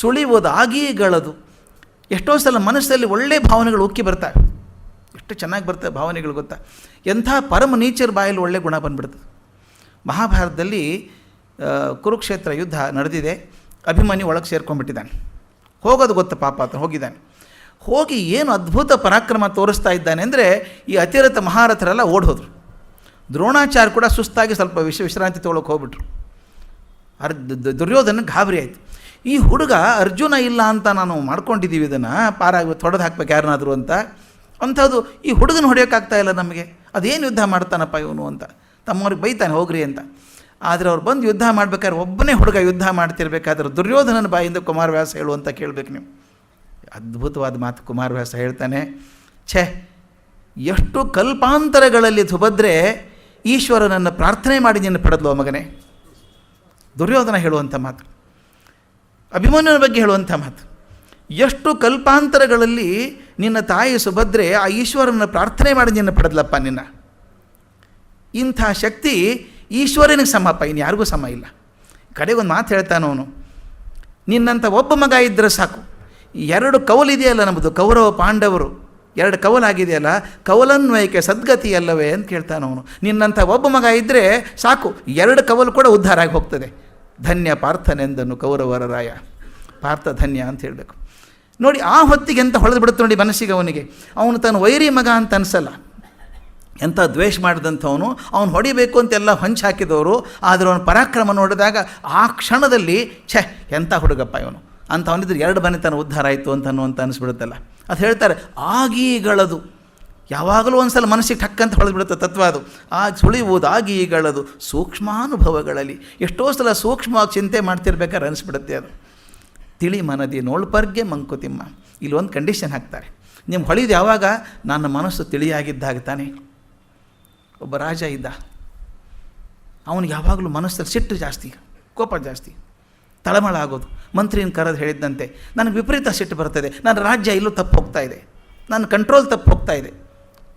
ಸುಳಿವುದು ಗಳದು. ಎಷ್ಟೋ ಸಲ ಮನಸ್ಸಲ್ಲಿ ಒಳ್ಳೆಯ ಭಾವನೆಗಳು ಉಕ್ಕಿ ಬರ್ತವೆ ಎಷ್ಟು ಚೆನ್ನಾಗಿ ಬರ್ತವೆ ಭಾವನೆಗಳು ಗೊತ್ತಾ? ಎಂಥ ಪರಮ ನೀಚರ್ ಬಾಯಲ್ಲಿ ಒಳ್ಳೆ ಗುಣ ಬಂದ್ಬಿಡ್ತದೆ ಮಹಾಭಾರತದಲ್ಲಿ ಕುರುಕ್ಷೇತ್ರ ಯುದ್ಧ ನಡೆದಿದೆ. ಅಭಿಮಾನಿ ಒಳಗೆ ಸೇರ್ಕೊಂಡ್ಬಿಟ್ಟಿದ್ದಾನೆ. ಹೋಗೋದು ಗೊತ್ತ ಪಾಪ ಆತ, ಹೋಗಿದ್ದಾನೆ. ಹೋಗಿ ಏನು ಅದ್ಭುತ ಪರಾಕ್ರಮ ತೋರಿಸ್ತಾ ಇದ್ದಾನೆ ಅಂದರೆ ಈ ಅತಿರಥ ಮಹಾರಥರೆಲ್ಲ ಓಡೋದ್ರು ದ್ರೋಣಾಚಾರ್ಯ ಕೂಡ ಸುಸ್ತಾಗಿ ಸ್ವಲ್ಪ ವಿಶ್ವ ವಿಶ್ರಾಂತಿ ತೊಗೊಳಕ್ಕೆ ಹೋಗ್ಬಿಟ್ರು. ಅರ್ಧ ದುರ್ಯೋಧನ ಗಾಬರಿ ಆಯಿತು. ಈ ಹುಡುಗ ಅರ್ಜುನ ಇಲ್ಲ ಅಂತ ನಾನು ಮಾಡ್ಕೊಂಡಿದ್ದೀವಿ ಇದನ್ನು, ಪಾರಾಗಿ ತೊಡೆದು ಹಾಕ್ಬೇಕು ಯಾರನ್ನಾದರೂ ಅಂತ. ಅಂಥದ್ದು ಈ ಹುಡುಗನ ಹೊಡೆಯೋಕ್ಕಾಗ್ತಾ ಇಲ್ಲ ನಮಗೆ. ಅದೇನು ಯುದ್ಧ ಮಾಡ್ತಾನಪ್ಪ ಇವನು ಅಂತ. ತಮ್ಮವ್ರಿಗೆ ಬೈತಾನೆ, ಹೋಗ್ರಿ ಅಂತ. ಆದರೆ ಅವ್ರು ಬಂದು ಯುದ್ಧ ಮಾಡ್ಬೇಕಾದ್ರೆ ಒಬ್ಬನೇ ಹುಡುಗ ಯುದ್ಧ ಮಾಡ್ತಿರ್ಬೇಕಾದ್ರೆ ದುರ್ಯೋಧನನ ಬಾಯಿಂದ ಕುಮಾರವ್ಯಾಸ ಹೇಳು ಅಂತ ಕೇಳಬೇಕು ನೀವು. ಅದ್ಭುತವಾದ ಮಾತು ಕುಮಾರವ್ಯಾಸ ಹೇಳ್ತಾನೆ. ಛೇ, ಎಷ್ಟು ಕಲ್ಪಾಂತರಗಳಲ್ಲಿ ಸುಭದ್ರೆ ಈಶ್ವರನನ್ನು ಪ್ರಾರ್ಥನೆ ಮಾಡಿ ನಿನ್ನ ಪಡೆದ್ಲು ಮಗನೇ. ದುರ್ಯೋಧನ ಹೇಳುವಂಥ ಮಾತು. ಅಭಿಮನ್ಯುನ ಬಗ್ಗೆ ಹೇಳುವಂಥ ಮಾತು. ಎಷ್ಟು ಕಲ್ಪಾಂತರಗಳಲ್ಲಿ ನಿನ್ನ ತಾಯಿ ಸುಭದ್ರೆ ಆ ಈಶ್ವರನ ಪ್ರಾರ್ಥನೆ ಮಾಡಿ ನಿನ್ನ ಪಡೆದ್ಲಪ್ಪ ನಿನ್ನ. ಇಂಥ ಶಕ್ತಿ ಈಶ್ವರನಿಗೆ ಸಮಪ್ಪ ಇನ್ನು ಯಾರಿಗೂ ಸಮ ಇಲ್ಲ. ಕಡೆಗೊಂದು ಮಾತು ಹೇಳ್ತಾನೆ ಅವನು. ನಿನ್ನಂಥ ಒಬ್ಬ ಮಗ ಇದ್ದರೆ ಸಾಕು. ಎರಡು ಕವಲಿದೆಯಲ್ಲ ನಮ್ಮದು, ಕೌರವ ಪಾಂಡವರು. ಎರಡು ಕವಲಾಗಿದೆಯಲ್ಲ ಕವಲನ್ವಯಕ್ಕೆ ಸದ್ಗತಿ ಅಲ್ಲವೇ ಅಂತ ಕೇಳ್ತಾನೆ ಅವನು. ನಿನ್ನಂಥ ಒಬ್ಬ ಮಗ ಇದ್ದರೆ ಸಾಕು, ಎರಡು ಕವಲು ಕೂಡ ಉದ್ಧಾರ ಆಗಿ ಹೋಗ್ತದೆ. ಧನ್ಯ ಪಾರ್ಥನೆಂದನು ಕೌರವರ ರಾಯ. ಪಾರ್ಥ ಧನ್ಯ ಅಂತ ಹೇಳಬೇಕು. ನೋಡಿ, ಆ ಹೊತ್ತಿಗೆ ಎಂತ ಹೊಳೆದು ಬಿಡುತ್ತೆ ನೋಡಿ ಮನಸ್ಸಿಗೆ ಅವನಿಗೆ. ಅವನು ತನ್ನ ವೈರಿ ಮಗ ಅಂತ ಅನಿಸಲ್ಲ. ಎಂಥ ದ್ವೇಷ ಮಾಡಿದಂಥವನು, ಅವನು ಹೊಡಿಬೇಕು ಅಂತೆಲ್ಲ ಹೊಂಚು ಹಾಕಿದವರು, ಆದರೆ ಅವನ ಪರಾಕ್ರಮ ನೋಡಿದಾಗ ಆ ಕ್ಷಣದಲ್ಲಿ, ಛೆ ಎಂಥ ಹುಡುಗಪ್ಪ ಇವನು. ಅಂತ ಅವನಿದ್ರೆ ಎರಡು ಮನೆತನ ಉದ್ಧಾರ ಆಯಿತು ಅಂತ ಅನ್ನುವಂಥ ಅನಿಸ್ಬಿಡುತ್ತಲ್ಲ. ಅದು ಹೇಳ್ತಾರೆ ಆಗೀಗಳದು ಯಾವಾಗಲೂ ಒಂದು ಸಲ ಮನಸ್ಸಿಗೆ ಟಕ್ಕಂತ ಹೊಳೆದು ಬಿಡುತ್ತೆ ತತ್ವ ಅದು. ಆ ಸುಳಿಯುವುದು ಈಗಳದು. ಸೂಕ್ಷ್ಮಾನುಭವಗಳಲ್ಲಿ. ಎಷ್ಟೋ ಸಲ ಸೂಕ್ಷ್ಮವಾಗಿ ಚಿಂತೆ ಮಾಡ್ತಿರ್ಬೇಕಾದ್ರೆ ಅನಿಸ್ಬಿಡುತ್ತೆ ಅದು. ತಿಳಿ ಮನದಿ ನೋಳ್ಪರ್ಗೆ ಮಂಕುತಿಮ್ಮ. ಇಲ್ಲಿ ಒಂದು ಕಂಡೀಷನ್ ಹಾಕ್ತಾರೆ. ನಿಮ್ಮ ಹೊಳಿದು ಯಾವಾಗ ನನ್ನ ಮನಸ್ಸು ತಿಳಿಯಾಗಿದ್ದಾಗ ತಾನೆ? ಒಬ್ಬ ರಾಜ ಇದ್ದ. ಅವನಿಗೆ ಯಾವಾಗಲೂ ಮನಸ್ಸಲ್ಲಿ ಸಿಟ್ಟು ಜಾಸ್ತಿ, ಕೋಪ ಜಾಸ್ತಿ. ತಳಮಳ ಆಗೋದು. ಮಂತ್ರಿನ ಕರೆದು ಹೇಳಿದ್ದಂತೆ, ನನಗೆ ವಿಪರೀತ ಸಿಟ್ಟು ಬರ್ತದೆ. ನನ್ನ ರಾಜ್ಯ ಇಲ್ಲೂ ತಪ್ಪು ಹೋಗ್ತಾ ಇದೆ. ನನ್ನ ಕಂಟ್ರೋಲ್ ತಪ್ಪು ಹೋಗ್ತಾ ಇದೆ.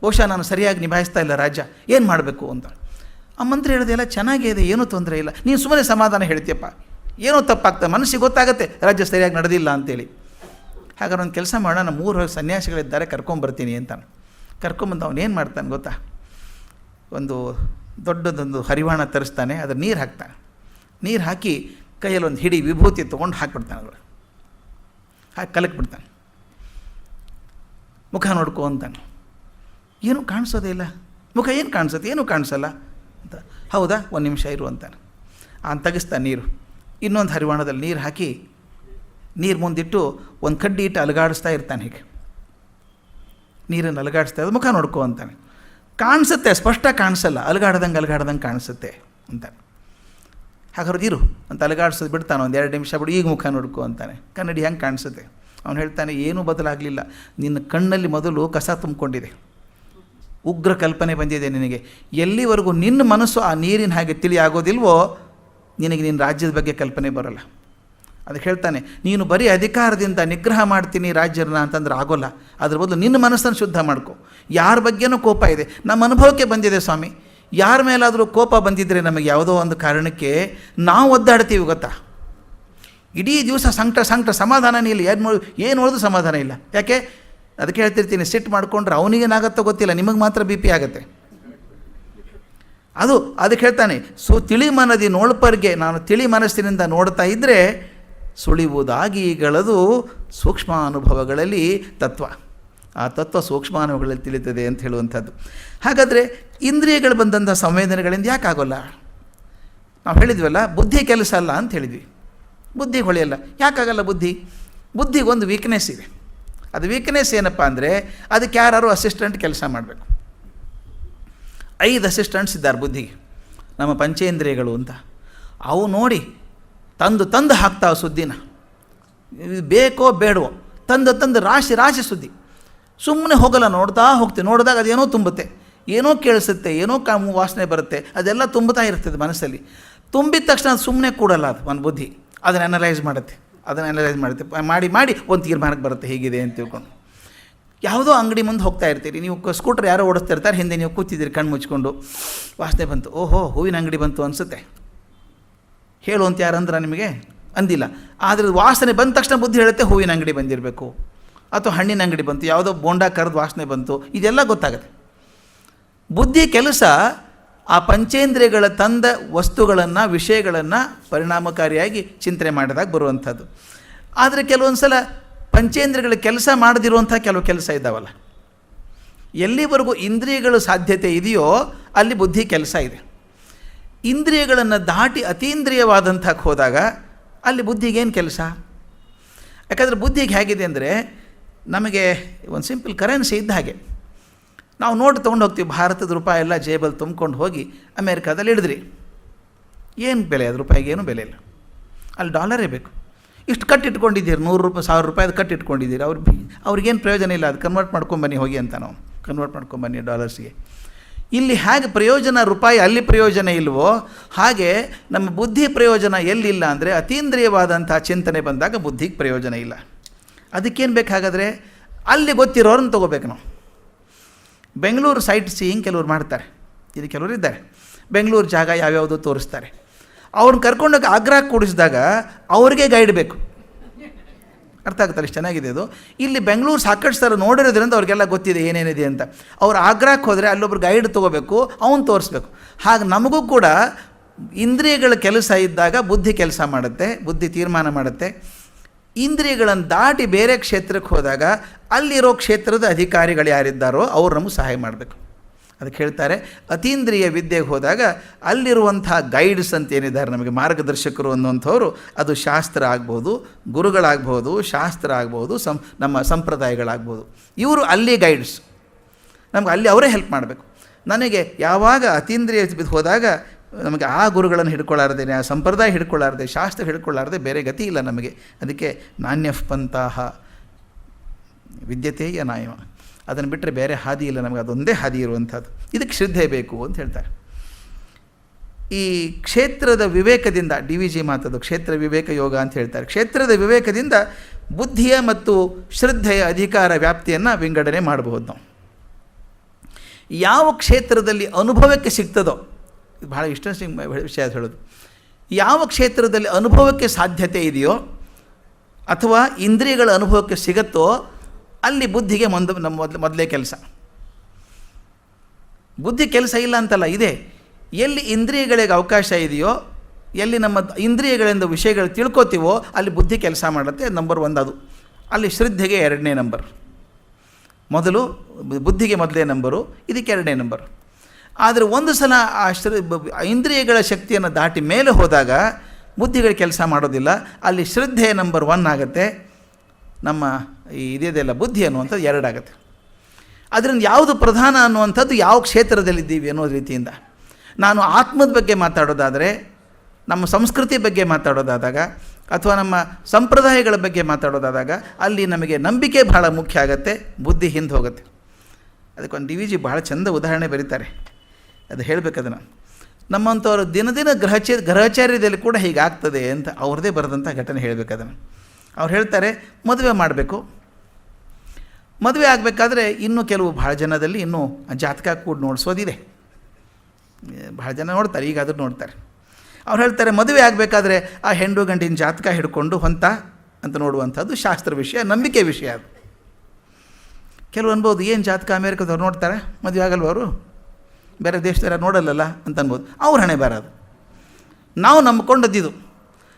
ಬಹುಶಃ ನಾನು ಸರಿಯಾಗಿ ನಿಭಾಯಿಸ್ತಾ ಇಲ್ಲ ರಾಜ್ಯ, ಏನು ಮಾಡಬೇಕು ಅಂತ. ಆ ಮಂತ್ರಿ ಹೇಳಿದೆಲ್ಲ ಚೆನ್ನಾಗೇ ಇದೆ, ಏನೂ ತೊಂದರೆ ಇಲ್ಲ. ನೀನು ಸುಮ್ಮನೆ ಸಮಾಧಾನ ಹೇಳ್ತೀಯಪ್ಪ. ಏನೋ ತಪ್ಪಾಗ್ತದೆ ಮನಸ್ಸಿಗೆ ಗೊತ್ತಾಗುತ್ತೆ, ರಾಜ್ಯ ಸರಿಯಾಗಿ ನಡೆದಿಲ್ಲ ಅಂತೇಳಿ. ಹಾಗಾದ್ರೆ ಒಂದು ಕೆಲಸ ಮಾಡೋಣ, ಮೂರು ಸನ್ಯಾಸಿಗಳಿದ್ದಾರೆ, ಕರ್ಕೊಂಬರ್ತೀನಿ ಅಂತಾನೆ ಕರ್ಕೊಂಬಂದು ಅವನು ಏನು ಮಾಡ್ತಾನೆ ಗೊತ್ತಾ? ಒಂದು ದೊಡ್ಡದೊಂದು ಹರಿವಾಣ ತರಿಸ್ತಾನೆ, ಅದ್ರ ನೀರು ಹಾಕ್ತಾನೆ. ನೀರು ಹಾಕಿ ಕೈಯಲ್ಲಿ ಒಂದು ಹಿಡಿ ವಿಭೂತಿ ತೊಗೊಂಡು ಹಾಕ್ಬಿಡ್ತಾನೆ ಅವಳು ಹಾಕಿ ಕಲಕ್ಬಿಡ್ತಾನೆ. ಮುಖ ನೋಡ್ಕೋ ಅಂತಾನೆ. ಏನೂ ಕಾಣಿಸೋದೇ ಇಲ್ಲ. ಮುಖ ಏನು ಕಾಣಿಸುತ್ತೆ? ಏನೂ ಕಾಣಿಸಲ್ಲ ಅಂತ. ಹೌದಾ? ಒಂದು ನಿಮಿಷ ಇರು ಅಂತಾನೆ. ಆನ್ ತೆಗಿಸ್ತಾನೆ ನೀರು. ಇನ್ನೊಂದು ಹರಿವಾಣದಲ್ಲಿ ನೀರು ಹಾಕಿ ನೀರು ಮುಂದಿಟ್ಟು ಒಂದು ಕಡ್ಡಿ ಇಟ್ಟು ಅಲಗಾಡಿಸ್ತಾ ಇರ್ತಾನೆ ಹೀಗೆ. ನೀರನ್ನು ಅಲಗಾಡಿಸ್ತಾ ಇರೋದು ಮುಖ ನೋಡ್ಕೋ ಅಂತಾನೆ. ಕಾಣಿಸುತ್ತೆ, ಸ್ಪಷ್ಟ ಕಾಣಿಸಲ್ಲ. ಅಲಗಾಡ್ದಂಗೆ ಅಲಗಾಡ್ದಂಗೆ ಕಾಣಿಸುತ್ತೆ ಅಂತಾನೆ. ಹಾಗಾದ್ರೆ ಇರು ಅಂತ ಅಲಗಾಡಿಸೋದು ಬಿಡ್ತಾನೆ ಒಂದು ಎರಡು ನಿಮಿಷ ಬಿಡು, ಈಗ ಮುಖ ನೋಡ್ಕೋ ಅಂತಾನೆ. ಕನ್ನಡಿ ಹೆಂಗೆ ಕಾಣಿಸುತ್ತೆ? ಅವನು ಹೇಳ್ತಾನೆ, ಏನೂ ಬದಲಾಗಲಿಲ್ಲ. ನಿನ್ನ ಕಣ್ಣಲ್ಲಿ ಮೊದಲು ಕಸ ತುಂಬಿಕೊಂಡಿದೆ. ಉಗ್ರ ಕಲ್ಪನೆ ಬಂದಿದೆ ನಿನಗೆ. ಎಲ್ಲಿವರೆಗೂ ನಿನ್ನ ಮನಸ್ಸು ಆ ನೀರಿನ ಹಾಗೆ ತಿಳಿ ಆಗೋದಿಲ್ವೋ, ನಿನಗೆ ನಿನ್ನ ರಾಜ್ಯದ ಬಗ್ಗೆ ಕಲ್ಪನೆ ಬರೋಲ್ಲ. ಅದಕ್ಕೆ ಹೇಳ್ತಾನೆ, ನೀನು ಬರೀ ಅಧಿಕಾರದಿಂದ ನಿಗ್ರಹ ಮಾಡ್ತೀನಿ ರಾಜ್ಯರನ್ನ ಅಂತಂದ್ರೆ ಆಗೋಲ್ಲ. ಅದ್ರ ಬದಲು ನಿನ್ನ ಮನಸ್ಸನ್ನು ಶುದ್ಧ ಮಾಡ್ಕೊ. ಯಾರ ಬಗ್ಗೆನೂ ಕೋಪ ಇದೆ. ನಮ್ಮ ಅನುಭವಕ್ಕೆ ಬಂದಿದೆ ಸ್ವಾಮಿ. ಯಾರ ಮೇಲಾದರೂ ಕೋಪ ಬಂದಿದ್ದರೆ ನಮಗೆ ಯಾವುದೋ ಒಂದು ಕಾರಣಕ್ಕೆ ನಾವು ಒದ್ದಾಡ್ತೀವಿ ಗೊತ್ತಾ? ಇಡೀ ದಿವಸ ಸಂಕಟ ಸಂಕಟ ಸಮಾಧಾನನೇ ಇಲ್ಲ ಏನು ಏನು ನೋಡಿದ್ರು ಸಮಾಧಾನ ಇಲ್ಲ. ಯಾಕೆ? ಅದಕ್ಕೆ ಹೇಳ್ತಿರ್ತೀನಿ ಸಿಟ್ಟು ಮಾಡಿಕೊಂಡ್ರೆ ಅವನಿಗೇನಾಗತ್ತೋ ಗೊತ್ತಿಲ್ಲ, ನಿಮಗೆ ಮಾತ್ರ ಬಿ ಪಿ ಆಗುತ್ತೆ. ಅದು, ಅದಕ್ಕೆ ಹೇಳ್ತಾನೆ, ಸು ತಿಳಿ ಮನದಿ ನೋಳ್ಪರ್ಗೆ ನಾನು ತಿಳಿ ಮನಸ್ಸಿನಿಂದ ನೋಡ್ತಾ ಇದ್ದರೆ ಸುಳಿವುದಾಗಿಗಳದು ಸೂಕ್ಷ್ಮಾನುಭವಗಳಲ್ಲಿ ತತ್ವ. ಆ ತತ್ವ ಸೂಕ್ಷ್ಮ ಅನುಭವಗಳಲ್ಲಿ ತಿಳಿತದೆ ಅಂತ ಹೇಳುವಂಥದ್ದು. ಹಾಗಾದರೆ ಇಂದ್ರಿಯಗಳು ಬಂದಂಥ ಸಂವೇದನೆಗಳಿಂದ ಯಾಕಾಗೋಲ್ಲ ನಾವು ಹೇಳಿದ್ವಲ್ಲ, ಬುದ್ಧಿ ಕೆಲಸ ಅಲ್ಲ ಅಂತ ಹೇಳಿದ್ವಿ. ಬುದ್ಧಿ ಹೊಳೆಯಲ್ಲ. ಯಾಕಾಗಲ್ಲ ಬುದ್ಧಿ? ಬುದ್ಧಿಗೆ ಒಂದು ವೀಕ್ನೆಸ್ ಇದೆ. ಅದು ವೀಕ್ನೆಸ್ ಏನಪ್ಪ ಅಂದರೆ ಅದಕ್ಕೆ ಯಾರು ಅಸಿಸ್ಟೆಂಟ್ ಕೆಲಸ ಮಾಡಬೇಕು. ಐದು ಅಸಿಸ್ಟೆಂಟ್ಸ್ ಇದ್ದಾರೆ ಬುದ್ಧಿಗೆ. ನಮ್ಮ ಪಂಚೇಂದ್ರಿಯಗಳು ಅಂತ. ಅವು ನೋಡಿ ತಂದು ತಂದು ಹಾಕ್ತಾವೆ ಸುದ್ದಿನ. ಬೇಕೋ ಬೇಡವೋ. ತಂದು ತಂದು ರಾಶಿ ರಾಶಿ ಸುದ್ದಿ. ಸುಮ್ಮನೆ ಹೋಗಲ್ಲ, ನೋಡ್ತಾ ಹೋಗ್ತೀವಿ ನೋಡಿದಾಗ ಅದೇನೋ ತುಂಬುತ್ತೆ. ಏನೋ ಕೇಳಿಸುತ್ತೆ, ಏನೋ ಕಾ ವಾಸನೆ ಬರುತ್ತೆ. ಅದೆಲ್ಲ ತುಂಬುತ್ತಾ ಇರ್ತದೆ ಮನಸ್ಸಲ್ಲಿ. ತುಂಬಿದ ತಕ್ಷಣ ಅದು ಸುಮ್ಮನೆ ಕೂಡಲ್ಲ ಅದು, ಒಂದು ಬುದ್ಧಿ. ಅದನ್ನು ಅನಲೈಸ್ ಮಾಡುತ್ತೆ. ಅದನ್ನು ಅನಲೈಸ್ ಮಾಡುತ್ತೆ. ಮಾಡಿ ಮಾಡಿ ಒಂದು ತೀರ್ಮಾನಕ್ಕೆ ಬರುತ್ತೆ ಹೀಗಿದೆ ಅಂತ ತಿಳ್ಕೊಂಡು. ಯಾವುದೋ ಅಂಗಡಿ ಮುಂದೆ ಹೋಗ್ತಾ ಇರ್ತೀರಿ. ನೀವು ಸ್ಕೂಟರ್ ಯಾರೋ ಓಡಿಸ್ತಾ ಇರ್ತಾರೆ. ಹಿಂದೆ ನೀವು ಕೂತಿದ್ದೀರಿ ಕಣ್ಣು ಮುಚ್ಕೊಂಡು. ವಾಸನೆ ಬಂತು. ಓಹೋ, ಹೂವಿನ ಅಂಗಡಿ ಬಂತು ಅನಿಸುತ್ತೆ. ಹೇಳು ಅಂತ ಯಾರಂದ್ರೆ ನಿಮಗೆ? ಅಂದಿಲ್ಲ. ಆದರೆ ವಾಸನೆ ಬಂದ ತಕ್ಷಣ ಬುದ್ಧಿ ಹೇಳುತ್ತೆ ಹೂವಿನ ಅಂಗಡಿ ಬಂದಿರಬೇಕು. ಅಥವಾ ಹಣ್ಣಿನ ಅಂಗಡಿ ಬಂತು. ಯಾವುದೋ ಬೋಂಡಾ ಕರೆದು ವಾಸನೆ ಬಂತು. ಇದೆಲ್ಲ ಗೊತ್ತಾಗುತ್ತೆ. ಬುದ್ಧಿ ಕೆಲಸ ಆ ಪಂಚೇಂದ್ರಿಯಗಳ ತಂದ ವಸ್ತುಗಳನ್ನು, ವಿಷಯಗಳನ್ನು ಪರಿಣಾಮಕಾರಿಯಾಗಿ ಚಿಂತನೆ ಮಾಡಿದಾಗ ಬರುವಂಥದ್ದು. ಆದರೆ ಕೆಲವೊಂದು ಸಲ ಪಂಚೇಂದ್ರಿಯಗಳ ಕೆಲಸ ಮಾಡದಿರುವಂಥ ಕೆಲವು ಕೆಲಸ ಇದ್ದಾವಲ್ಲ. ಎಲ್ಲಿವರೆಗೂ ಇಂದ್ರಿಯಗಳು ಸಾಧ್ಯತೆ ಇದೆಯೋ ಅಲ್ಲಿ ಬುದ್ಧಿ ಕೆಲಸ ಇದೆ. ಇಂದ್ರಿಯಗಳನ್ನು ದಾಟಿ ಅತೀಂದ್ರಿಯವಾದಂಥಕ್ಕೆ ಹೋದಾಗ ಅಲ್ಲಿ ಬುದ್ಧಿಗೇನು ಕೆಲಸ? ಯಾಕಂದರೆ ಬುದ್ಧಿಗೆ ಹೇಗಿದೆ ಅಂದರೆ ನಮಗೆ ಒಂದು ಸಿಂಪಲ್ ಕರೆನ್ಸಿ ಇದ್ದ ಹಾಗೆ. ನಾವು ನೋಟ್ ತೊಗೊಂಡು ಹೋಗ್ತೀವಿ, ಭಾರತದ ರೂಪಾಯಿ ಎಲ್ಲ ಜೇಬಲ್ಲಿ ತುಂಬ್ಕೊಂಡು ಹೋಗಿ ಅಮೇರಿಕಾದಲ್ಲಿ ಹಿಡಿದ್ರಿ. ಏನು ಬೆಲೆ? ಅದು ರೂಪಾಯಿಗೆ ಏನು ಬೆಲೆ ಇಲ್ಲ. ಅಲ್ಲಿ ಡಾಲರೇ ಬೇಕು. ಇಷ್ಟು ಕಟ್ಟಿಟ್ಕೊಂಡಿದ್ದೀರಿ, ನೂರು ರೂಪಾಯಿ ಸಾವಿರ ರೂಪಾಯಿದು ಕಟ್ಟಿಟ್ಕೊಂಡಿದ್ದೀರಿ. ಅವ್ರು ಅವ್ರಿಗೇನು ಪ್ರಯೋಜನ ಇಲ್ಲ, ಅದು ಕನ್ವರ್ಟ್ ಮಾಡ್ಕೊಂಬನ್ನಿ ಹೋಗಿ ಅಂತ ನಾವು. ಕನ್ವರ್ಟ್ ಮಾಡ್ಕೊಂಬನ್ನಿ ಡಾಲರ್ಸ್ಗೆ. ಇಲ್ಲಿ ಹೇಗೆ ಪ್ರಯೋಜನ ರೂಪಾಯಿ ಅಲ್ಲಿ ಪ್ರಯೋಜನ ಇಲ್ವೋ, ಹಾಗೆ ನಮ್ಮ ಬುದ್ಧಿ ಪ್ರಯೋಜನ ಎಲ್ಲಿಲ್ಲ ಅಂದರೆ ಅತೀಂದ್ರಿಯವಾದಂಥ ಚಿಂತನೆ ಬಂದಾಗ ಬುದ್ಧಿಗೆ ಪ್ರಯೋಜನ ಇಲ್ಲ. ಅದಕ್ಕೇನು ಬೇಕಾಗಾದರೆ, ಅಲ್ಲಿ ಗೊತ್ತಿರೋರನ್ನ ತೊಗೋಬೇಕು ನಾವು. ಬೆಂಗಳೂರು ಸೈಟ್ ಸೀಯಿಂಗ್ ಕೆಲವ್ರು ಮಾಡ್ತಾರೆ. ಇದು ಕೆಲವರು ಇದ್ದಾರೆ. ಬೆಂಗಳೂರು ಜಾಗ ಯಾವ್ಯಾವುದು ತೋರಿಸ್ತಾರೆ. ಅವ್ರನ್ನ ಕರ್ಕೊಂಡೋಗಿ ಆಗ್ರಹ ಕೂಡಿಸಿದಾಗ ಅವ್ರಿಗೆ ಗೈಡ್ ಬೇಕು. ಅರ್ಥ ಆಗುತ್ತಲ್ಲ ಇಷ್ಟು ಚೆನ್ನಾಗಿದೆ ಅದು ಇಲ್ಲಿ ಬೆಂಗಳೂರು ಸಾಕಷ್ಟು ಸರ್ ನೋಡಿರೋದ್ರಿಂದ ಅವ್ರಿಗೆಲ್ಲ ಗೊತ್ತಿದೆ ಏನೇನಿದೆ ಅಂತ. ಅವ್ರು ಆಗ್ರಾಕ್ಕೆ ಹೋದರೆ ಅಲ್ಲೊಬ್ರು ಗೈಡ್ ತೊಗೋಬೇಕು, ಅವನು ತೋರಿಸ್ಬೇಕು. ಹಾಗೆ ನಮಗೂ ಕೂಡ ಇಂದ್ರಿಯಗಳ ಕೆಲಸ ಇದ್ದಾಗ ಬುದ್ಧಿ ಕೆಲಸ ಮಾಡುತ್ತೆ, ಬುದ್ಧಿ ತೀರ್ಮಾನ ಮಾಡುತ್ತೆ. ಇಂದ್ರಿಯಗಳನ್ನು ದಾಟಿ ಬೇರೆ ಕ್ಷೇತ್ರಕ್ಕೆ ಹೋದಾಗ ಅಲ್ಲಿರೋ ಕ್ಷೇತ್ರದ ಅಧಿಕಾರಿಗಳು ಯಾರಿದ್ದಾರೋ ಅವ್ರು ನಮಗೆ ಸಹಾಯ ಮಾಡಬೇಕು. ಅದಕ್ಕೆ ಹೇಳ್ತಾರೆ, ಅತೀಂದ್ರಿಯ ವಿದ್ಯೆಗೆ ಹೋದಾಗ ಅಲ್ಲಿರುವಂಥ ಗೈಡ್ಸ್ ಅಂತ ಏನಿದ್ದಾರೆ ನಮಗೆ, ಮಾರ್ಗದರ್ಶಕರು ಅನ್ನುವಂಥವ್ರು, ಅದು ಶಾಸ್ತ್ರ ಆಗ್ಬೋದು, ಗುರುಗಳಾಗ್ಬೋದು, ಶಾಸ್ತ್ರ ಆಗ್ಬೋದು, ಸಂ, ನಮ್ಮ ಸಂಪ್ರದಾಯಗಳಾಗ್ಬೋದು. ಇವರು ಅಲ್ಲಿ ಗೈಡ್ಸ್. ನಮ್ಗೆ ಅಲ್ಲಿ ಅವರೇ ಹೆಲ್ಪ್ ಮಾಡಬೇಕು. ನನಗೆ ಯಾವಾಗ ಅತೀಂದ್ರಿಯ ಹೋದಾಗ ನಮಗೆ ಆ ಗುರುಗಳನ್ನು ಹಿಡ್ಕೊಳ್ಳಾರ್ದೇನೆ ಆ ಸಂಪ್ರದಾಯ ಹಿಡ್ಕೊಳ್ಳಾರ್ದೆ, ಶಾಸ್ತ್ರ ಹಿಡ್ಕೊಳ್ಳಾರ್ದೆ ಬೇರೆ ಗತಿ ಇಲ್ಲ ನಮಗೆ. ಅದಕ್ಕೆ ನಾಣ್ಯಫ್ ಪಂತಹ ವಿದ್ಯತೆಯ ನಾಯಮ. ಅದನ್ನು ಬಿಟ್ಟರೆ ಬೇರೆ ಹಾದಿ ಇಲ್ಲ ನಮಗೆ, ಅದೊಂದೇ ಹಾದಿ ಇರುವಂಥದ್ದು. ಇದಕ್ಕೆ ಶ್ರದ್ಧೆ ಬೇಕು ಅಂತ ಹೇಳ್ತಾರೆ. ಈ ಕ್ಷೇತ್ರದ ವಿವೇಕದಿಂದ, ಡಿ ವಿ ಜಿ ಮಾತದು ಕ್ಷೇತ್ರ ವಿವೇಕ ಯೋಗ ಅಂತ ಹೇಳ್ತಾರೆ. ಕ್ಷೇತ್ರದ ವಿವೇಕದಿಂದ ಬುದ್ಧಿಯ ಮತ್ತು ಶ್ರದ್ಧೆಯ ಅಧಿಕಾರ ವ್ಯಾಪ್ತಿಯನ್ನು ವಿಂಗಡಣೆ ಮಾಡಬಹುದು ನಾವು. ಯಾವ ಕ್ಷೇತ್ರದಲ್ಲಿ ಅನುಭವಕ್ಕೆ ಸಿಗ್ತದೋ ಭಾಳ ಇಂಟ್ರೆಸ್ಟಿಂಗ್ ವಿಷಯ ಹೇಳೋದು. ಯಾವ ಕ್ಷೇತ್ರದಲ್ಲಿ ಅನುಭವಕ್ಕೆ ಸಾಧ್ಯತೆ ಇದೆಯೋ ಅಥವಾ ಇಂದ್ರಿಯಗಳ ಅನುಭವಕ್ಕೆ ಸಿಗುತ್ತೋ ಅಲ್ಲಿ ಬುದ್ಧಿಗೆ ಮೊದ ನಮ್ಮ ಮೊದಲು ಮೊದಲೇ ಕೆಲಸ. ಬುದ್ಧಿ ಕೆಲಸ ಇಲ್ಲ ಅಂತಲ್ಲ, ಇದೆ. ಎಲ್ಲಿ ಇಂದ್ರಿಯಗಳಿಗೆ ಅವಕಾಶ ಇದೆಯೋ, ಎಲ್ಲಿ ನಮ್ಮ ಇಂದ್ರಿಯಗಳಿಂದ ವಿಷಯಗಳು ತಿಳ್ಕೊತೀವೋ ಅಲ್ಲಿ ಬುದ್ಧಿ ಕೆಲಸ ಮಾಡುತ್ತೆ ನಂಬರ್ ಒಂದು ಅದು. ಅಲ್ಲಿ ಶ್ರದ್ಧೆಗೆ ಎರಡನೇ ನಂಬರ್ ಮೊದಲು ಬುದ್ಧಿಗೆ ಮೊದಲೇ ನಂಬರು ಇದಕ್ಕೆ ಎರಡನೇ ನಂಬರ್ ಆದರೆ ಒಂದು ಸಲ ಆ ಶ್ರ ಇಂದ್ರಿಯಗಳ ಶಕ್ತಿಯನ್ನು ದಾಟಿ ಮೇಲೆ ಹೋದಾಗ ಬುದ್ಧಿಗಳು ಕೆಲಸ ಮಾಡೋದಿಲ್ಲ. ಅಲ್ಲಿ ಶ್ರದ್ಧೆ ನಂಬರ್ ಒನ್ ಆಗುತ್ತೆ. ನಮ್ಮ ಈ ಇದೇದೆಲ್ಲ ಬುದ್ಧಿ ಅನ್ನುವಂಥದ್ದು ಎರಡಾಗುತ್ತೆ. ಅದರಿಂದ ಯಾವುದು ಪ್ರಧಾನ ಅನ್ನುವಂಥದ್ದು ಯಾವ ಕ್ಷೇತ್ರದಲ್ಲಿದ್ದೀವಿ ಅನ್ನೋ ರೀತಿಯಿಂದ. ನಾನು ಆತ್ಮದ ಬಗ್ಗೆ ಮಾತಾಡೋದಾದರೆ, ನಮ್ಮ ಸಂಸ್ಕೃತಿ ಬಗ್ಗೆ ಮಾತಾಡೋದಾದಾಗ, ಅಥವಾ ನಮ್ಮ ಸಂಪ್ರದಾಯಗಳ ಬಗ್ಗೆ ಮಾತಾಡೋದಾದಾಗ, ಅಲ್ಲಿ ನಮಗೆ ನಂಬಿಕೆ ಬಹಳ ಮುಖ್ಯ ಆಗುತ್ತೆ, ಬುದ್ಧಿ ಹಿಂದೆ ಹೋಗುತ್ತೆ. ಅದಕ್ಕೊಂದು ಡಿ ವಿ ಜಿ ಭಾಳ ಚಂದ ಉದಾಹರಣೆ ಬರೀತಾರೆ. ಅದು ಹೇಳಬೇಕದನ್ನು ನಮ್ಮಂಥವ್ರು ದಿನ ದಿನ ಗ್ರಹಚ, ಗ್ರಹಚಾರ್ಯದಲ್ಲಿ ಕೂಡ ಹೀಗಾಗ್ತದೆ ಅಂತ ಅವ್ರದ್ದೇ ಬರೆದಂಥ ಘಟನೆ ಹೇಳಬೇಕದನ್ನು ಅವ್ರು ಹೇಳ್ತಾರೆ, ಮದುವೆ ಮಾಡಬೇಕು. ಮದುವೆ ಆಗಬೇಕಾದ್ರೆ ಇನ್ನೂ ಕೆಲವು ಭಾಳ ಜನದಲ್ಲಿ ಇನ್ನೂ ಜಾತಕ ಕೂಡ ನೋಡಿಸೋದಿದೆ. ಭಾಳ ಜನ ನೋಡ್ತಾರೆ, ಈಗಾದರೂ ನೋಡ್ತಾರೆ. ಅವ್ರು ಹೇಳ್ತಾರೆ, ಮದುವೆ ಆಗಬೇಕಾದ್ರೆ ಆ ಹೆಂಡು ಗಂಡಿನ ಜಾತಕ ಹಿಡ್ಕೊಂಡು ಹೊಂತ ಅಂತ ನೋಡುವಂಥದ್ದು ಶಾಸ್ತ್ರ ವಿಷಯ, ನಂಬಿಕೆ ವಿಷಯ ಅದು. ಕೆಲವು ಅನ್ಬೋದು, ಏನು ಜಾತಕ ಅಮೇರಿಕದವ್ರು ನೋಡ್ತಾರೆ? ಮದುವೆ ಆಗಲ್ವ ಅವರು? ಬೇರೆ ದೇಶದವ್ರು ನೋಡಲ್ಲಲ್ಲ ಅಂತ ಅನ್ಬೋದು. ಅವ್ರ ಹಣೆ ಬರೋದು ನಾವು ನಂಬ್ಕೊಂಡದ್ದಿದು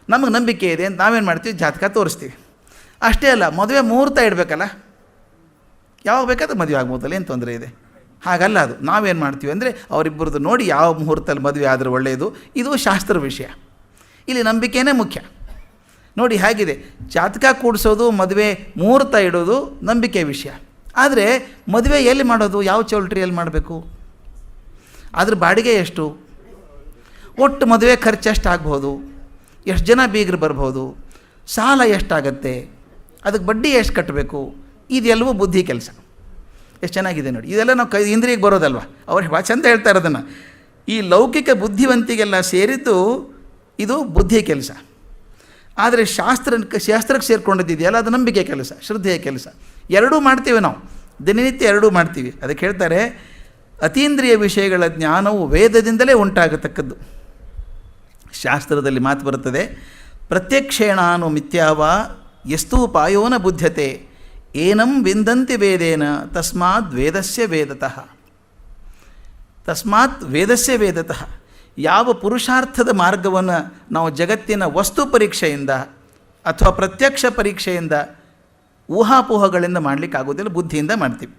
ನಮಗೆ ನಂಬಿಕೆ ಇದೆ ಅಂತ ನಾವೇನು ಮಾಡ್ತೀವಿ? ಜಾತಕ ತೋರಿಸ್ತೀವಿ. ಅಷ್ಟೇ ಅಲ್ಲ, ಮದುವೆ ಮುಹೂರ್ತ ಇಡಬೇಕಲ್ಲ? ಯಾವಾಗ ಬೇಕಾದ್ರೆ ಮದುವೆ ಆಗ್ಬೋದಲ್ಲ? ಏನು ತೊಂದರೆ ಇದೆ? ಹಾಗಲ್ಲ ಅದು. ನಾವೇನು ಮಾಡ್ತೀವಿ ಅಂದರೆ ಅವರಿಬ್ಬರದ್ದು ನೋಡಿ ಯಾವ ಮುಹೂರ್ತದಲ್ಲಿ ಮದುವೆ ಆದರೆ ಒಳ್ಳೆಯದು ಇದು ಶಾಸ್ತ್ರ ವಿಷಯ. ಇಲ್ಲಿ ನಂಬಿಕೆನೇ ಮುಖ್ಯ. ನೋಡಿ ಹೇಗಿದೆ. ಜಾತಕ ಕೂಡಿಸೋದು, ಮದುವೆ ಮುಹೂರ್ತ ಇಡೋದು ನಂಬಿಕೆ ವಿಷಯ. ಆದರೆ ಮದುವೆ ಎಲ್ಲಿ ಮಾಡೋದು? ಯಾವ ಚೌಲ್ಟ್ರಿಯಲ್ಲಿ ಮಾಡಬೇಕು? ಅದ್ರ ಬಾಡಿಗೆ ಎಷ್ಟು? ಒಟ್ಟು ಮದುವೆ ಖರ್ಚು ಎಷ್ಟು ಆಗ್ಬೋದು ಎಷ್ಟು ಜನ ಬೀಗರು ಬರ್ಬೋದು ಸಾಲ ಎಷ್ಟಾಗತ್ತೆ? ಅದಕ್ಕೆ ಬಡ್ಡಿ ಎಷ್ಟು ಕಟ್ಟಬೇಕು ಇದೆಲ್ಲವೂ ಬುದ್ಧಿ ಕೆಲಸ. ಎಷ್ಟು ಚೆನ್ನಾಗಿದೆ ನೋಡಿ. ಇದೆಲ್ಲ ನಾವು ಕೈ ಇಂದ್ರಿಯಕ್ಕೆ ಬರೋದಲ್ವ? ಅವ್ರು ಚಂದ ಹೇಳ್ತಾ ಅದನ್ನು ಈ ಲೌಕಿಕ ಬುದ್ಧಿವಂತಿಗೆಲ್ಲ ಸೇರಿದ್ದು ಇದು ಬುದ್ಧಿ ಕೆಲಸ. ಆದರೆ ಶಾಸ್ತ್ರ, ಶಾಸ್ತ್ರಕ್ಕೆ ಸೇರ್ಕೊಂಡಿದ್ದಿದೆಯಲ್ಲ, ಅದು ನಂಬಿಕೆ ಕೆಲಸ, ಶ್ರದ್ಧೆಯ ಕೆಲಸ. ಎರಡೂ ಮಾಡ್ತೀವಿ ನಾವು. ದಿನನಿತ್ಯ ಎರಡೂ ಮಾಡ್ತೀವಿ. ಅದಕ್ಕೆ ಹೇಳ್ತಾರೆ ಅತೀಂದ್ರಿಯ ವಿಷಯಗಳ ಜ್ಞಾನವು ವೇದದಿಂದಲೇ ಉಂಟಾಗತಕ್ಕದ್ದು. ಶಾಸ್ತ್ರದಲ್ಲಿ ಮಾತು ಬರುತ್ತದೆ, ಪ್ರತ್ಯಕ್ಷೇಣಾನು ಮಿಥ್ಯಾವ ಎಸ್ತು ಪಾಯೋನ ಬುದ್ಧತೆ ಏನಂ ವಿಂದಂತಿ ವೇದೇನ ತಸ್ಮಾತ್ ವೇದಸ್ಯ ವೇದತಃ. ತಸ್ಮಾತ್ ವೇದಸ್ಯ ವೇದತಃ. ಯಾವ ಪುರುಷಾರ್ಥದ ಮಾರ್ಗವನ್ನು ನಾವು ಜಗತ್ತಿನ ವಸ್ತು ಪರೀಕ್ಷೆಯಿಂದ ಅಥವಾ ಪ್ರತ್ಯಕ್ಷ ಪರೀಕ್ಷೆಯಿಂದ ಊಹಾಪೋಹಗಳಿಂದ ಮಾಡಲಿಕ್ಕಾಗೋದಿಲ್ಲ ಬುದ್ಧಿಯಿಂದ ಮಾಡ್ತೀವಿ.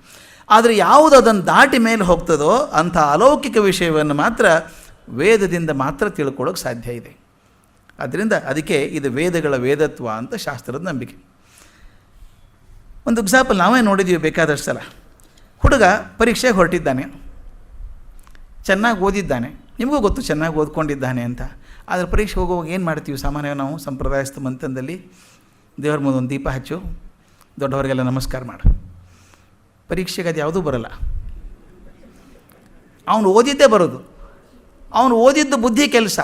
ಆದರೆ ಯಾವುದು ಅದನ್ನು ದಾಟಿ ಮೇಲೆ ಹೋಗ್ತದೋ ಅಂಥ ಅಲೌಕಿಕ ವಿಷಯವನ್ನು ಮಾತ್ರ ವೇದದಿಂದ ಮಾತ್ರ ತಿಳ್ಕೊಳ್ಳೋಕೆ ಸಾಧ್ಯ ಇದೆ. ಆದ್ದರಿಂದ ಅದಕ್ಕೆ ಇದು ವೇದಗಳ ವೇದತ್ವ ಅಂತ ಶಾಸ್ತ್ರದ ನಂಬಿಕೆ. ಒಂದು ಎಕ್ಸಾಂಪಲ್ ನಾವೇ ನೋಡಿದ್ದೀವಿ ಬೇಕಾದಷ್ಟು ಸಲ. ಹುಡುಗ ಪರೀಕ್ಷೆಗೆ ಹೊರಟಿದ್ದಾನೆ. ಚೆನ್ನಾಗಿ ಓದಿದ್ದಾನೆ. ನಿಮಗೂ ಗೊತ್ತು ಚೆನ್ನಾಗಿ ಓದ್ಕೊಂಡಿದ್ದಾನೆ ಅಂತ. ಆದರೆ ಪರೀಕ್ಷೆ ಹೋಗುವಾಗ ಏನು ಮಾಡ್ತೀವಿ ಸಾಮಾನ್ಯವಾಗಿ ನಾವು ಸಂಪ್ರದಾಯಸ್ಥ ಮಂತ್ರದಲ್ಲಿ ದೇವ್ರ ಮುಂದೆ ಒಂದು ದೀಪ ಹಚ್ಚು, ದೊಡ್ಡವರಿಗೆಲ್ಲ ನಮಸ್ಕಾರ ಮಾಡು. ಪರೀಕ್ಷೆಗೆ ಅದು ಯಾವುದೂ ಬರಲ್ಲ. ಅವನು ಓದಿದ್ದೇ ಬರೋದು. ಅವನು ಓದಿದ್ದು ಬುದ್ಧಿ ಕೆಲಸ.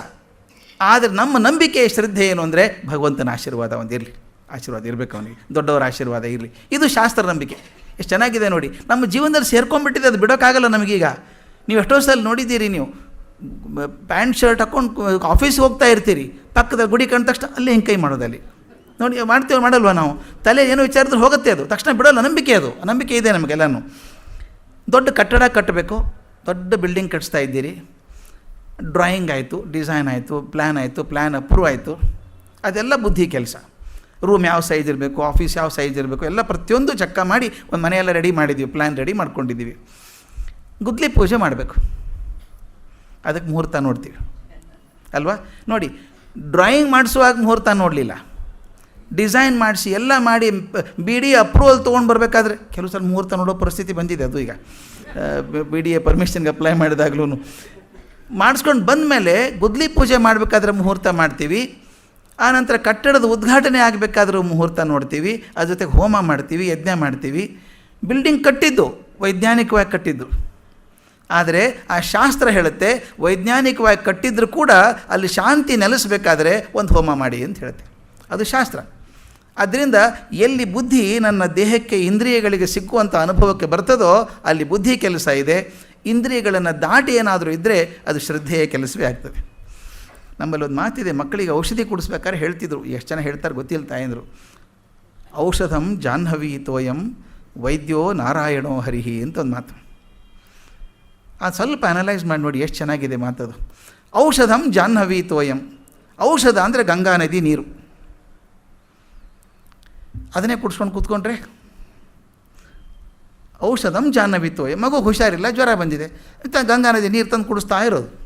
ಆದರೆ ನಮ್ಮ ನಂಬಿಕೆ ಶ್ರದ್ಧೆ ಏನು ಅಂದರೆ ಭಗವಂತನ ಆಶೀರ್ವಾದ ಒಂದಿರಲಿ ಆಶೀರ್ವಾದ ಇರಬೇಕು ಅವನಿಗೆ. ದೊಡ್ಡವರ ಆಶೀರ್ವಾದ ಇರಲಿ. ಇದು ಶಾಸ್ತ್ರ ನಂಬಿಕೆ. ಎಷ್ಟು ಚೆನ್ನಾಗಿದೆ ನೋಡಿ. ನಮ್ಮ ಜೀವನದಲ್ಲಿ ಸೇರ್ಕೊಂಡ್ಬಿಟ್ಟಿದೆ, ಅದು ಬಿಡೋಕ್ಕಾಗಲ್ಲ ನಮಗೀಗ. ನೀವು ಎಷ್ಟೋ ಸಲ ನೋಡಿದ್ದೀರಿ ನೀವು. ಪ್ಯಾಂಟ್ ಶರ್ಟ್ ಹಾಕ್ಕೊಂಡು ಆಫೀಸ್ಗೆ ಹೋಗ್ತಾ ಇರ್ತೀರಿ. ಪಕ್ಕದ ಗುಡಿ ಕಂಡ ತಕ್ಷಣ ಅಲ್ಲಿ ಹೆಂಗೆ ಕೈ ಮಾಡೋದಲ್ಲಿ ನೋಡಿ ಮಾಡ್ತೇವೆ ಮಾಡಲ್ವ ನಾವು? ತಲೆ ಏನು ವಿಚಾರದಲ್ಲಿ ಹೋಗುತ್ತೆ ಅದು. ತಕ್ಷಣ ಬಿಡೋಲ್ಲ, ನಂಬಿಕೆ ಅದು. ನಂಬಿಕೆ ಇದೆ ನಮಗೆಲ್ಲನೂ ದೊಡ್ಡ ಕಟ್ಟಡ ಕಟ್ಟಬೇಕು. ದೊಡ್ಡ ಬಿಲ್ಡಿಂಗ್ ಕಟ್ಟಿಸ್ತಾ ಇದ್ದೀರಿ. ಡ್ರಾಯಿಂಗ್ ಆಯಿತು ಡಿಸೈನ್ ಆಯಿತು ಪ್ಲ್ಯಾನ್ ಆಯಿತು ಪ್ಲ್ಯಾನ್ ಅಪ್ರೂವ್ ಆಯಿತು. ಅದೆಲ್ಲ ಬುದ್ಧಿ ಕೆಲಸ. ರೂಮ್ ಯಾವ ಸೈಜ್ ಇರಬೇಕು ಆಫೀಸ್ ಯಾವ ಸೈಜ್ ಇರಬೇಕು, ಎಲ್ಲ ಪ್ರತಿಯೊಂದು ಚಕ್ಕ ಮಾಡಿ ಒಂದು ಮನೆಯೆಲ್ಲ ರೆಡಿ ಮಾಡಿದ್ದೀವಿ ಪ್ಲ್ಯಾನ್ ರೆಡಿ ಮಾಡ್ಕೊಂಡಿದ್ದೀವಿ ಗುದ್ಲಿ ಪೂಜೆ ಮಾಡಬೇಕು. ಅದಕ್ಕೆ ಮುಹೂರ್ತ ನೋಡ್ತೀವಿ. ಅಲ್ವಾ? ನೋಡಿ ಡ್ರಾಯಿಂಗ್ ಮಾಡಿಸುವಾಗ ಮುಹೂರ್ತ ನೋಡಲಿಲ್ಲ. ಡಿಸೈನ್ ಮಾಡಿಸಿ ಎಲ್ಲ ಮಾಡಿ ಬಿ ಡಿ ಅಪ್ರೂವಲ್ ತೊಗೊಂಡು ಬರಬೇಕಾದ್ರೆ ಕೆಲವು ಸಲ ಮುಹೂರ್ತ ನೋಡೋ ಪರಿಸ್ಥಿತಿ ಬಂದಿದೆ ಅದು ಈಗ. ಬಿ ಡಿ ಎ ಪರ್ಮಿಷನ್ಗೆ ಅಪ್ಲೈ ಮಾಡಿದಾಗ್ಲೂ ಮಾಡಿಸ್ಕೊಂಡು ಬಂದಮೇಲೆ ಗುದ್ಲಿ ಪೂಜೆ ಮಾಡಬೇಕಾದ್ರೆ ಮುಹೂರ್ತ ಮಾಡ್ತೀವಿ. ಆನಂತರ ಕಟ್ಟಡದ ಉದ್ಘಾಟನೆ ಆಗಬೇಕಾದ್ರೂ ಮುಹೂರ್ತ ನೋಡ್ತೀವಿ. ಅದ್ರ ಜೊತೆಗೆ ಹೋಮ ಮಾಡ್ತೀವಿ, ಯಜ್ಞ ಮಾಡ್ತೀವಿ. ಬಿಲ್ಡಿಂಗ್ ಕಟ್ಟಿದ್ದು, ವೈಜ್ಞಾನಿಕವಾಗಿ ಕಟ್ಟಿದ್ದು. ಆದರೆ ಆ ಶಾಸ್ತ್ರ ಹೇಳುತ್ತೆ, ವೈಜ್ಞಾನಿಕವಾಗಿ ಕಟ್ಟಿದ್ರೂ ಕೂಡ ಅಲ್ಲಿ ಶಾಂತಿ ನೆಲೆಸಬೇಕಾದ್ರೆ ಒಂದು ಹೋಮ ಮಾಡಿ ಅಂತ ಹೇಳುತ್ತೆ. ಅದು ಶಾಸ್ತ್ರ. ಅದರಿಂದ ಎಲ್ಲಿ ಬುದ್ಧಿ ನನ್ನ ದೇಹಕ್ಕೆ ಇಂದ್ರಿಯಗಳಿಗೆ ಸಿಕ್ಕುವಂಥ ಅನುಭವಕ್ಕೆ ಬರ್ತದೋ ಅಲ್ಲಿ ಬುದ್ಧಿ ಕೆಲಸ ಇದೆ. ಇಂದ್ರಿಯಗಳನ್ನು ದಾಟಿ ಏನಾದರೂ ಇದ್ದರೆ ಅದು ಶ್ರದ್ಧೆಯ ಕೆಲಸವೇ ಆಗ್ತದೆ. ನಮ್ಮಲ್ಲಿ ಒಂದು ಮಾತಿದೆ, ಮಕ್ಕಳಿಗೆ ಔಷಧಿ ಕುಡಿಸ್ಬೇಕಾದ್ರೆ ಹೇಳ್ತಿದ್ರು. ಎಷ್ಟು ಜನ ಹೇಳ್ತಾರೆ ಗೊತ್ತಿಲ್ಲ ತಾಯಂದರು. ಔಷಧಂ ಜಾಹ್ನವಿ ತೋಯಂ ವೈದ್ಯೋ ನಾರಾಯಣೋ ಹರಿಹಿ ಅಂತ ಒಂದು ಮಾತು. ಅದು ಸ್ವಲ್ಪ ಅನಲೈಸ್ ಮಾಡಿ ನೋಡಿ ಎಷ್ಟು ಚೆನ್ನಾಗಿದೆ ಮಾತದು. ಔಷಧಂ ಜಾಹ್ನವಿ ತೋಯಂ ಔಷಧ ಅಂದರೆ ಗಂಗಾ ನದಿ ನೀರು. ಅದನ್ನೇ ಕುಡಿಸ್ಕೊಂಡು ಕೂತ್ಕೊಂಡ್ರೆ ಔಷಧಂ ಜಾಹ್ನವಿ ತೋಯಂ ಮಗು ಹುಷಾರಿಲ್ಲ, ಜ್ವರ ಬಂದಿದೆ. ಅಂತ ಗಂಗಾ ನದಿ ನೀರು ತಂದು ಕುಡಿಸ್ತಾ ಇರೋದು.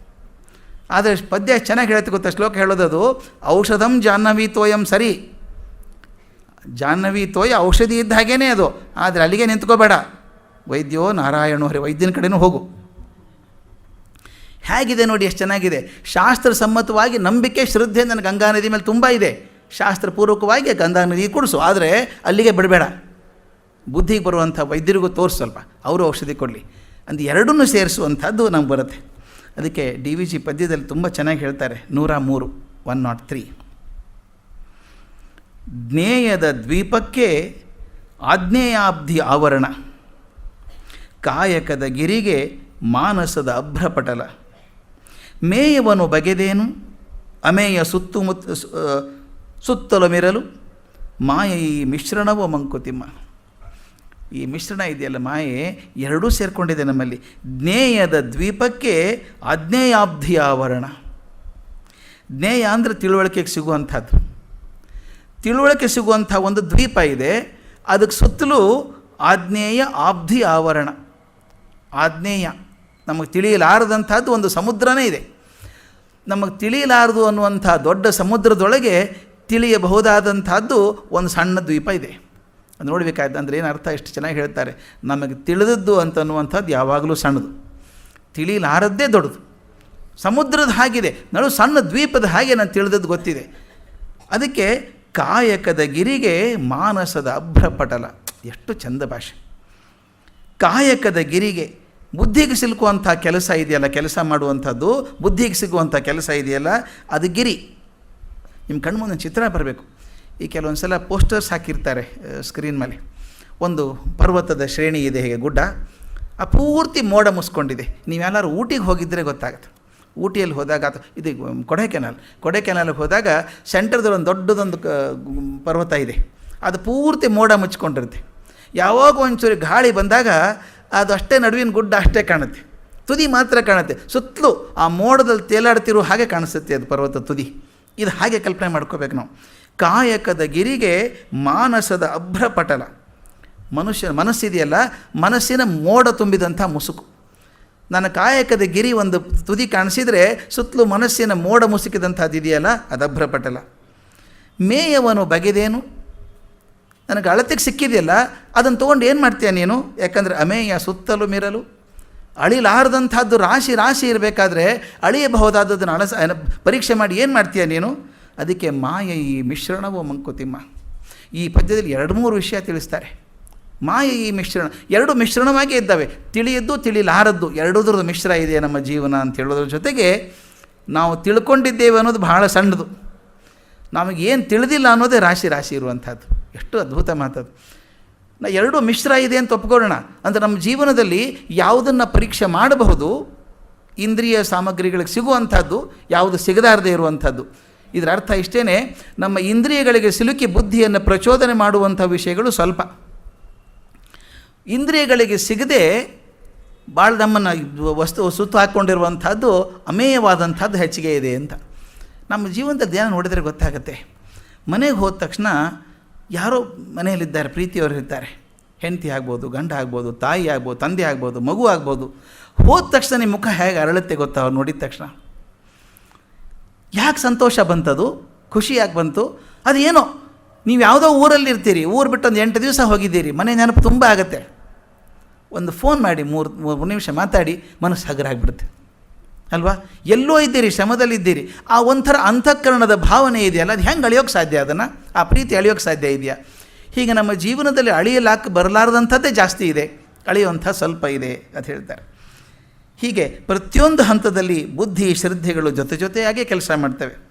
ಆದರೆ ಪದ್ಯ ಚೆನ್ನಾಗಿ ಹೇಳುತ್ತೆ ಗೊತ್ತಾ ಶ್ಲೋಕ ಹೇಳೋದದು? ಔಷಧಂ ಜಾಹ್ನವಿ ತೋಯಂ ಸರಿ. ಜಾಹ್ನವಿ ತೋಯ ಔಷಧಿ ಇದ್ದ ಹಾಗೇನೇ ಅದು. ಆದರೆ ಅಲ್ಲಿಗೆ ನಿಂತ್ಕೋಬೇಡ. ವೈದ್ಯೋ ನಾರಾಯಣೋ ಹರಿ, ವೈದ್ಯನ ಕಡೆನೂ ಹೋಗು. ಹೇಗಿದೆ ನೋಡಿ ಎಷ್ಟು ಚೆನ್ನಾಗಿದೆ. ಶಾಸ್ತ್ರ ಸಮ್ಮತವಾಗಿ ನಂಬಿಕೆ, ಶ್ರದ್ಧೆ ನನ್ನ ಗಂಗಾ ನದಿ ಮೇಲೆ ತುಂಬ ಇದೆ. ಶಾಸ್ತ್ರಪೂರ್ವಕವಾಗಿ ಗಂಧಾನದಿಗೆ ನದಿ ಕೊಡಿಸು. ಆದರೆ ಅಲ್ಲಿಗೆ ಬಿಡಬೇಡ. ಬುದ್ಧಿಗೆ ಬರುವಂಥ ವೈದ್ಯರಿಗೂ ತೋರಿಸು ಸ್ವಲ್ಪ. ಅವರು ಔಷಧಿ ಕೊಡಲಿ. ಅಂದು ಎರಡನ್ನೂ ಸೇರಿಸುವಂಥದ್ದು ನಮ್ಗೆ ಬರುತ್ತೆ. ಅದಕ್ಕೆ ಡಿ ವಿ ಜಿ ಪದ್ಯದಲ್ಲಿ ತುಂಬ ಚೆನ್ನಾಗಿ ಹೇಳ್ತಾರೆ. ನೂರ ಮೂರು, ಒನ್ ನಾಟ್ ತ್ರೀ. ಜ್ಞೇಯದ ದ್ವೀಪಕ್ಕೆ ಆಜ್ಞೇಯಾಬ್ಧಿ ಆವರಣ. ಕಾಯಕದ ಗಿರಿಗೆ ಮಾನಸದ ಅಭ್ರಪಟಲ. ಮೇಯವನು ಬಗೆದೇನು? ಅಮೇಯ ಸುತ್ತುಮುತ್ತ ಸುತ್ತಲು ಮಿರಲು, ಮಾಯೆ ಈ ಮಿಶ್ರಣವು ಮಂಕುತಿಮ್ಮ. ಈ ಮಿಶ್ರಣ ಇದೆಯಲ್ಲ ಮಾಯೆ, ಎರಡೂ ಸೇರಿಕೊಂಡಿದೆ ನಮ್ಮಲ್ಲಿ. ಜ್ಞೇಯದ ದ್ವೀಪಕ್ಕೆ ಅಜ್ಞೇಯಾಬ್ಧಿ ಆವರಣ. ಜ್ಞೇಯ ಅಂದರೆ ತಿಳುವಳಿಕೆಗೆ ಸಿಗುವಂಥದ್ದು. ತಿಳುವಳಿಕೆ ಸಿಗುವಂಥ ಒಂದು ದ್ವೀಪ ಇದೆ, ಅದಕ್ಕೆ ಸುತ್ತಲೂ ಆಜ್ಞೇಯ ಆಬ್ಧಿ ಆವರಣ. ಆಜ್ಞೇಯ, ನಮಗೆ ತಿಳಿಯಲಾರದಂಥದ್ದು ಒಂದು ಸಮುದ್ರನೇ ಇದೆ. ನಮಗೆ ತಿಳಿಯಲಾರದು ಅನ್ನುವಂಥ ದೊಡ್ಡ ಸಮುದ್ರದೊಳಗೆ ತಿಳಿಯಬಹುದಾದಂಥದ್ದು ಒಂದು ಸಣ್ಣ ದ್ವೀಪ ಇದೆ. ಅದು ನೋಡಬೇಕಾಯ್ತು, ಅಂದರೆ ಏನು ಅರ್ಥ? ಎಷ್ಟು ಚೆನ್ನಾಗಿ ಹೇಳ್ತಾರೆ. ನಮಗೆ ತಿಳಿದದ್ದು ಅಂತನ್ನುವಂಥದ್ದು ಯಾವಾಗಲೂ ಸಣ್ಣದು. ತಿಳಿಲಾರದ್ದೇ ದೊಡ್ಡದು. ಸಮುದ್ರದ ಹಾಗಿದೆ. ನಡು, ಸಣ್ಣ ದ್ವೀಪದ ಹಾಗೆ ನಾನು ತಿಳಿದದ್ದು ಗೊತ್ತಿದೆ. ಅದಕ್ಕೆ ಕಾಯಕದ ಗಿರಿಗೆ ಮಾನಸದ ಅಭ್ರಪಟಲ. ಎಷ್ಟು ಚಂದ ಭಾಷೆ. ಕಾಯಕದ ಗಿರಿಗೆ, ಬುದ್ಧಿಗೆ ಸಿಲುಕುವಂಥ ಕೆಲಸ ಇದೆಯಲ್ಲ, ಕೆಲಸ ಮಾಡುವಂಥದ್ದು, ಬುದ್ಧಿಗೆ ಸಿಗುವಂಥ ಕೆಲಸ ಇದೆಯಲ್ಲ, ಅದು ಗಿರಿ. ನಿಮ್ಮ ಕಣ್ಣು ಮುಂದೆ ಚಿತ್ರ ಬರಬೇಕು. ಈ ಕೆಲವೊಂದು ಸಲ ಪೋಸ್ಟರ್ಸ್ ಹಾಕಿರ್ತಾರೆ ಸ್ಕ್ರೀನ್ ಮೇಲೆ ಒಂದು ಪರ್ವತದ ಶ್ರೇಣಿ ಇದೆ ಹೇಗೆ, ಗುಡ್ಡ. ಆ ಪೂರ್ತಿ ಮೋಡ ಮುಸ್ಕೊಂಡಿದೆ. ನೀವೆಲ್ಲರೂ ಊಟಿಗೆ ಹೋಗಿದ್ದರೆ ಗೊತ್ತಾಗುತ್ತೆ. ಊಟಿಯಲ್ಲಿ ಹೋದಾಗ ಅಥವಾ ಇದು ಕೊಡೈಕೆನಾಲ್. ಕೊಡೈಕೆನಾಲ್ಗೆ ಹೋದಾಗ ಸೆಂಟರ್ದಲ್ಲಿ ಒಂದು ದೊಡ್ಡದೊಂದು ಪರ್ವತ ಇದೆ. ಅದು ಪೂರ್ತಿ ಮೋಡ ಮುಚ್ಕೊಂಡಿರುತ್ತೆ. ಯಾವಾಗ ಒಂಚೂರು ಗಾಳಿ ಬಂದಾಗ ಅದು ಅಷ್ಟೇ ನಡುವಿನ ಗುಡ್ಡ ಅಷ್ಟೇ ಕಾಣುತ್ತೆ. ತುದಿ ಮಾತ್ರ ಕಾಣುತ್ತೆ. ಸುತ್ತಲೂ ಆ ಮೋಡದಲ್ಲಿ ತೇಲಾಡ್ತಿರೋ ಹಾಗೆ ಕಾಣಿಸುತ್ತೆ ಅದು ಪರ್ವತ ತುದಿ. ಇದು ಹಾಗೆ ಕಲ್ಪನೆ ಮಾಡ್ಕೋಬೇಕು ನಾವು. ಕಾಯಕದ ಗಿರಿಗೆ ಮಾನಸದ ಅಭ್ರಪಟಲ. ಮನುಷ್ಯ, ಮನಸ್ಸಿದೆಯಲ್ಲ, ಮನಸ್ಸಿನ ಮೋಡ ತುಂಬಿದಂಥ ಮುಸುಕು. ನನ್ನ ಕಾಯಕದ ಗಿರಿ ಒಂದು ತುದಿ ಕಾಣಿಸಿದರೆ ಸುತ್ತಲೂ ಮನಸ್ಸಿನ ಮೋಡ ಮುಸುಕಿದಂಥದ್ದು ಇದೆಯಲ್ಲ, ಅದು ಅಭ್ರಪಟಲ. ಮೇಯವನು ಬಗೆದೇನು? ನನಗೆ ಅಳತೆಗೆ ಸಿಕ್ಕಿದೆಯಲ್ಲ, ಅದನ್ನು ತೊಗೊಂಡು ಏನು ಮಾಡ್ತೀಯ ನೀನು? ಯಾಕಂದರೆ ಅಮೇಯ ಸುತ್ತಲೂ ಮಿರಲು ಅಳಿಲಾರದಂಥದ್ದು ರಾಶಿ ರಾಶಿ ಇರಬೇಕಾದ್ರೆ ಅಳಿಯಬಹುದಾದದನ್ನು ಅಳಸ ಪರೀಕ್ಷೆ ಮಾಡಿ ಏನು ಮಾಡ್ತೀಯ ನೀನು? ಅದಕ್ಕೆ ಮಾಯ ಈ ಮಿಶ್ರಣವೋ ಮಂಕುತಿಮ್ಮ. ಈ ಪದ್ಯದಲ್ಲಿ ಎರಡು ಮೂರು ವಿಷಯ ತಿಳಿಸ್ತಾರೆ. ಮಾಯ ಈ ಮಿಶ್ರಣ. ಎರಡು ಮಿಶ್ರಣವಾಗಿ ಇದ್ದಾವೆ. ತಿಳಿಯದ್ದು ತಿಳಿಲಾರದ್ದು. ಎರಡುದ್ರದ್ದು ಮಿಶ್ರ ಇದೆ ನಮ್ಮ ಜೀವನ ಅಂತ ಹೇಳೋದ್ರ ಜೊತೆಗೆ ನಾವು ತಿಳ್ಕೊಂಡಿದ್ದೇವೆ ಅನ್ನೋದು ಬಹಳ ಸಣ್ಣದು. ನಮಗೇನು ತಿಳಿದಿಲ್ಲ ಅನ್ನೋದೇ ರಾಶಿ ರಾಶಿ ಇರುವಂಥದ್ದು. ಎಷ್ಟು ಅದ್ಭುತ ಮಾತದು. ನಾ ಎರಡೂ ಮಿಶ್ರ ಇದೆ ಅಂತ ಒಪ್ಕೊಳ್ಳೋಣ. ಅಂದರೆ ನಮ್ಮ ಜೀವನದಲ್ಲಿ ಯಾವುದನ್ನು ಪರೀಕ್ಷೆ ಮಾಡಬಹುದು, ಇಂದ್ರಿಯ ಸಾಮಗ್ರಿಗಳಿಗೆ ಸಿಗುವಂಥದ್ದು, ಯಾವುದು ಸಿಗದಾರದೇ ಇರುವಂಥದ್ದು. ಇದರ ಅರ್ಥ ಇಷ್ಟೇ ನಮ್ಮ ಇಂದ್ರಿಯಗಳಿಗೆ ಸಿಲುಕಿ ಬುದ್ಧಿಯನ್ನು ಪ್ರಚೋದನೆ ಮಾಡುವಂಥ ವಿಷಯಗಳು ಸ್ವಲ್ಪ. ಇಂದ್ರಿಯಗಳಿಗೆ ಸಿಗದೆ ಭಾಳ ನಮ್ಮನ್ನು ವಸ್ತು ಸುತ್ತು ಹಾಕ್ಕೊಂಡಿರುವಂಥದ್ದು ಅಮೇಯವಾದಂಥದ್ದು ಹೆಚ್ಚಿಗೆ ಇದೆ ಅಂತ. ನಮ್ಮ ಜೀವನದ ಧ್ಯಾನ ನೋಡಿದರೆ ಗೊತ್ತಾಗುತ್ತೆ. ಮನೆಗೆ ಹೋದ ತಕ್ಷಣ ಯಾರೋ ಮನೆಯಲ್ಲಿದ್ದಾರೆ ಪ್ರೀತಿಯವರು ಇರ್ತಾರೆ ಹೆಂಡತಿ ಆಗ್ಬೋದು, ಗಂಡ ಆಗ್ಬೋದು, ತಾಯಿ ಆಗ್ಬೋದು, ತಂದೆ ಆಗ್ಬೋದು, ಮಗು ಆಗ್ಬೋದು. ಹೋದ ತಕ್ಷಣ ನಿಮ್ಮ ಮುಖ ಹೇಗೆ ಅರಳುತ್ತೆ ಗೊತ್ತಾ ಅವ್ರು ನೋಡಿದ ತಕ್ಷಣ? ಯಾಕೆ ಸಂತೋಷ ಬಂತದು? ಖುಷಿ ಯಾಕೆ ಬಂತು? ಅದು ಏನೋ ನೀವು ಯಾವುದೋ ಊರಲ್ಲಿ ಇರ್ತೀರಿ, ಊರು ಬಿಟ್ಟು ಒಂದು ಎಂಟು ದಿವಸ ಹೋಗಿದ್ದೀರಿ, ಮನೆ ನೆನಪು ತುಂಬ ಆಗುತ್ತೆ. ಒಂದು ಫೋನ್ ಮಾಡಿ ಮೂರು ಮೂರು ನಿಮಿಷ ಮಾತಾಡಿ, ಮನಸ್ಸು ಹಗರ ಆಗಿಬಿಡುತ್ತೆ. ಅಲ್ವಾ? ಎಲ್ಲೋ ಇದ್ದೀರಿ, ಶ್ರಮದಲ್ಲಿದ್ದೀರಿ. ಆ ಒಂಥರ ಅಂತಃಕರಣದ ಭಾವನೆ ಇದೆಯಲ್ಲ, ಅದು ಹೆಂಗೆ ಅಳಿಯೋಕ್ಕೆ ಸಾಧ್ಯ ಅದನ್ನು? ಆ ಪ್ರೀತಿ ಅಳಿಯೋಕ್ಕೆ ಸಾಧ್ಯ ಇದೆಯಾ? ಹೀಗೆ ನಮ್ಮ ಜೀವನದಲ್ಲಿ ಅಳಿಯಲಾಕ ಬರಲಾರದಂಥದ್ದೇ ಜಾಸ್ತಿ ಇದೆ. ಅಳಿಯುವಂಥ ಸ್ವಲ್ಪ ಇದೆ ಅಂತ ಹೇಳ್ತಾರೆ. ಹೀಗೆ ಪ್ರತಿಯೊಂದು ಹಂತದಲ್ಲಿ ಬುದ್ಧಿ, ಶ್ರದ್ಧೆಗಳು ಜೊತೆ ಜೊತೆಯಾಗೇ ಕೆಲಸ ಮಾಡ್ತವೆ.